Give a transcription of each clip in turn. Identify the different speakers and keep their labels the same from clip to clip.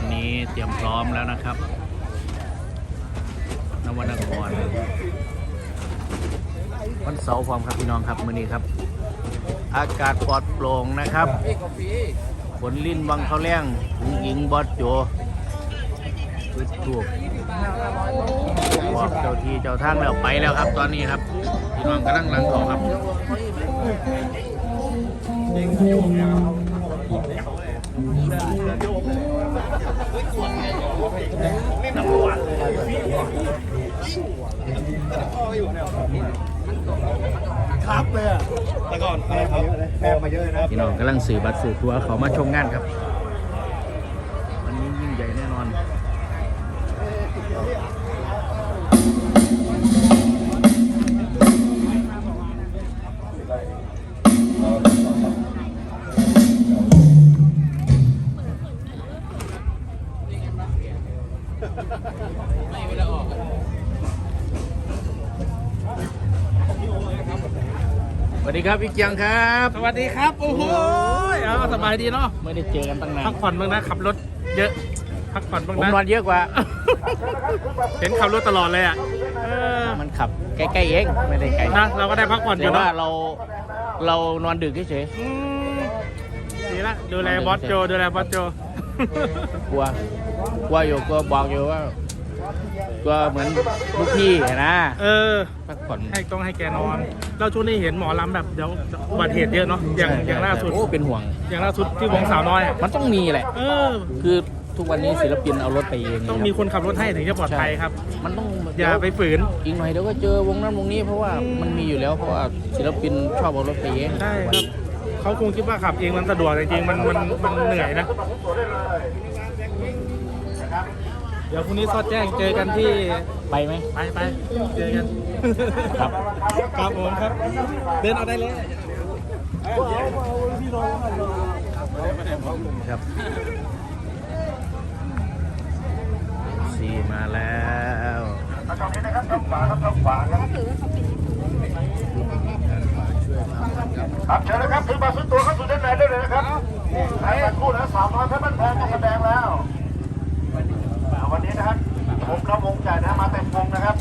Speaker 1: อนนี้เตรียมพร้อมแล้วนะครับ นวนครวันเสาร์พร้อมครับพี่น้องครับมื้อนี้ครับ อากาศปลอดโปร่งนะครับฝนลิ้นวังเขาแรงหุงยิงบอสโจจุดถูกบอกเจ้าที่เจ้าทางแล้วไปแล้วครับ ตอนนี้ครับพี่น้องกำลังหลังเขาครับ
Speaker 2: ครับเลยอะ แต่ก่อนอะไรครับแพงมาเยอะนะ
Speaker 1: พี่น้องกำลังสื่อบัตรสื่อตัวเขามาชมงานครับ วันนี้ยิ่งใหญ่แน่นอน สวัสดีครับพี่เกียงครับ
Speaker 2: สวัสดีครับ โอ้โหเอาสบายดีเนาะ
Speaker 1: ไม่ได้เจอกันตั้งนาน
Speaker 2: พักผ่อนบ้างนะขับรถเยอะพักผ่อนบ้าง
Speaker 1: ผม
Speaker 2: นะ
Speaker 1: นอนเยอะกว่า
Speaker 2: เห็นขับรถตลอดเลยอะเออ
Speaker 1: มันขับใกล้ๆเองไม่ได้ไกล
Speaker 2: นะเราก็ได้พักผ่อนอ
Speaker 1: แต่
Speaker 2: ยู่
Speaker 1: ว่า
Speaker 2: เนาะ
Speaker 1: เราเรานอนดึกเฉย
Speaker 2: อืมดีละดูแลบอสโจดูแลบอสโจ
Speaker 1: ๆกลัวกลัวอยู่กลัวบอกอยู่ว่า กลัวเหมือนลูกพี่นะ
Speaker 2: เออ
Speaker 1: พักผ่อน
Speaker 2: ให้ต้องให้แกนอน เราช่วงนี้เห็นหมอลำแบบเดี๋ยวอุบัติเหตุเยอะเนาะอย่างอย่างล่าสุด
Speaker 1: โอ้เป็นห่วง
Speaker 2: อย่างล่าสุดที่วงสาวน้อยอะ
Speaker 1: มันต้องมีแหละ
Speaker 2: เออ
Speaker 1: คือทุกวันนี้ศิลปินเอารถไปเอง
Speaker 2: ต้องมีคนขับรถให้ถึงจะปลอดภัยครับ
Speaker 1: มันต้อง
Speaker 2: อย่าไปฝืน
Speaker 1: อีกหน่อยเดี๋ยวก็เจอวงนั้นวงนี้เพราะว่ามันมีอยู่แล้วเพราะว่าศิลปินชอบเอารถไปเอง
Speaker 2: ใช่ครับเขาคงคิดว่าขับเองมันสะดวกแต่จริงๆมันมันมันเหนื่อยนะ เดี๋ยวพรุ่งนี้ซอดแจ้งเจอกันที่
Speaker 1: ไปไหม
Speaker 2: ไปไปเจอกัน
Speaker 1: ครับ
Speaker 2: ครับผมครับ เดินเอาได้เลย
Speaker 1: ครับซีมาแล้ว
Speaker 3: ครับเชิญนะครับถือบัตรซื้อตั๋วเข้าสู่ด้านในได้เลยนะครับใช้บัตรคู่ละสามร้อยเพชรบ้านแพงก็แสดงแล้วอ่าวันนี้นะครับ ผมกระวงใจนะมาเต็มวงนะครับ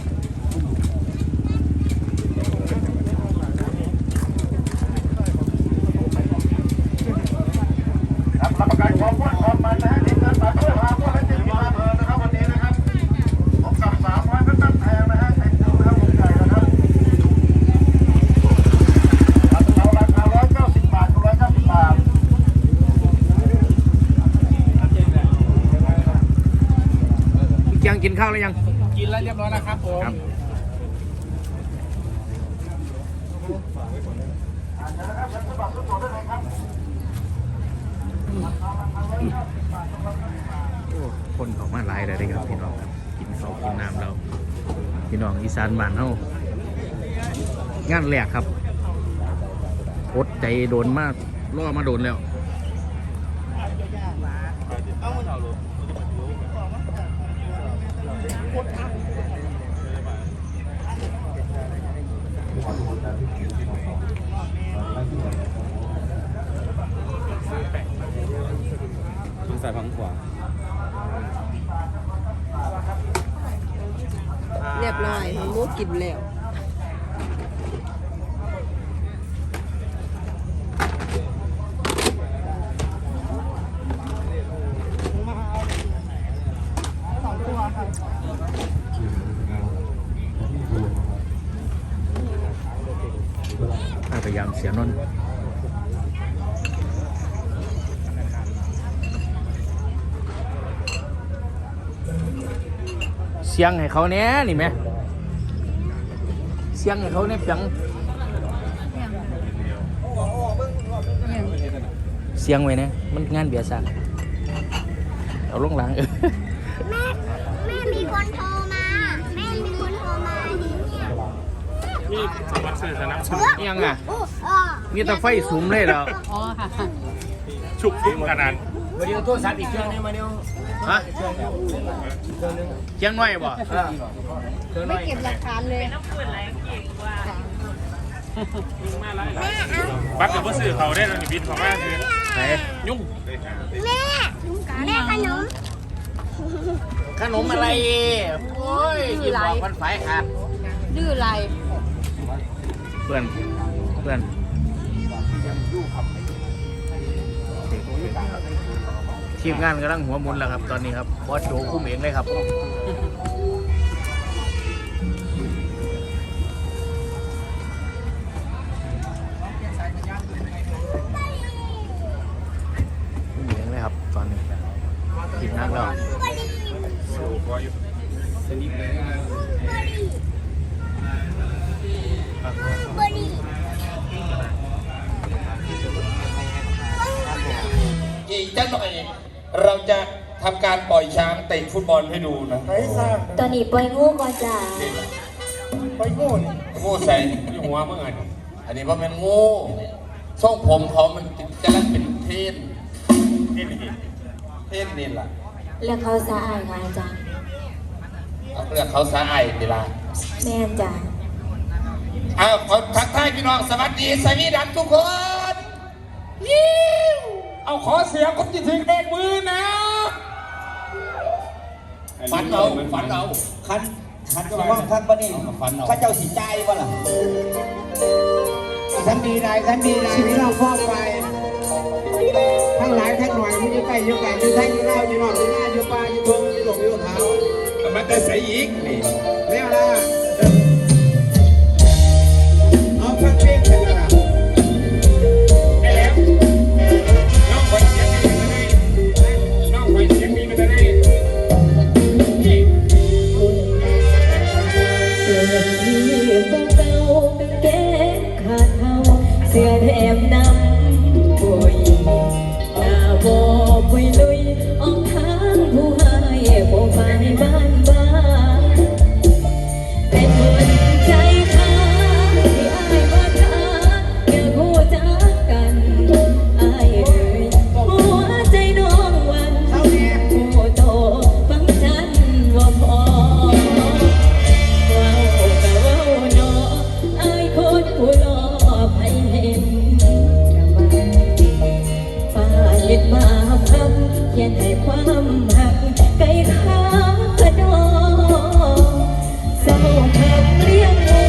Speaker 3: ครับรับประกันความม่วนความมันนะฮะทีมงานบัตรเพื่อพาพวกและจิตมาเพลินนะครับวันนี้นะครับผมกับสามร้อยเพชรบ้านแพงนะฮะเต็มวงครับวงใจนะครับ ครับเราราคา190 บาทกับ190 บาท
Speaker 1: พี่เกี ยงกินข้าวหรือยัง
Speaker 2: กินแล้วเรียบร้อยแล้วครับผม
Speaker 1: ครับโอ้คนออกมาหลายเลยครับพี่น้องครับกินข้าวกินน้ำเราพี่น้องอีสานบ้านเฮางานแรกครับอดใจโดนมากล่อมาโดนแล้ว
Speaker 4: ใส่ฝั่งขวา
Speaker 5: เรียบร้อยมันมูกินแล้ว
Speaker 1: พ ยามเสียนนท์เสียงให้เขาเนี้ยนี่ไหมเสียงให้เขาเนี่ยเสียงเสียงไว้เนี่ยมันงานเบียร์ซะเอาลงหลังเออ
Speaker 6: นี่
Speaker 2: สมัครสื่อสนับสนุน
Speaker 1: ยังอะ
Speaker 6: โอ้อ่า
Speaker 1: มีแต่ไฟสูงเลยเหรอ
Speaker 2: ฉุกทิ้งขนาด
Speaker 4: วันนี้โทรศัพท์อีกเครื่องนึงมาเดียว
Speaker 1: ฮะเจียงน้อยบ่
Speaker 5: ไม่เก็บหลักฐานเลย
Speaker 2: บัตรกับสื่อเขาได้แล้วนี่บินของแม่คือ
Speaker 1: ไหน
Speaker 2: ยุ่ง
Speaker 6: แม่แม่ขนม
Speaker 1: ขนมอะไรโอ้ยหยิบบอกมันไฟขาด
Speaker 5: ดื้อไร
Speaker 1: เพื่อนเพื่อนทีมงานกำลังหัวมุนแล้วครับ ตอนนี้ครับบอสโจคุมเองเลยครับคุมเองเลยครับ ตอนนี้ทีมงานเรา
Speaker 6: บริ
Speaker 7: อีก จังหน่อยเราจะทำการปล่อยช้างเตะฟุตบอลให้ดูนะ
Speaker 3: ใครสร้าง
Speaker 6: ตอนนี้ปล่อยงูก่อนจ้า
Speaker 3: ไปโง่นี่
Speaker 7: งูใส่ที่หัวเมื่อไงอันนี้ว่ามันงูทรงผมเขามันจะรักเป็นเทนนี่นี่เทนนี่ล่ะ
Speaker 6: แล้วเขาสะอายงานจ้า
Speaker 7: เอาเรื่องเขาสะอายเวลา
Speaker 6: แม่นจ้า
Speaker 7: อ้าวขอทักทายพี่น้องสวัสดีสวีดันทุกคนยิ้ว เอาขอเสียงคนที่ถึงเลขมือนะฝันเอาฝันเอา
Speaker 4: คันคันจะว่างคันปะนี่ข้าเจ้าสิใจปะล่ะ
Speaker 8: ฉันดีได้ฉันดีได้ที่เราพ่อไปทั้งหลายทั้งหน่อยมันจะไปอยู่ไก่อยู่ไทยอยู่เล่าอยู่นอกอยู่หน้าอยู่ป่าอยู่ทงอยู่หลงอยู่เท้า
Speaker 7: มันจะใส่อีกนี่
Speaker 8: แล้วล่ะเอ
Speaker 9: หักไกลขากระดองเศร้าคำเลี้ยงงู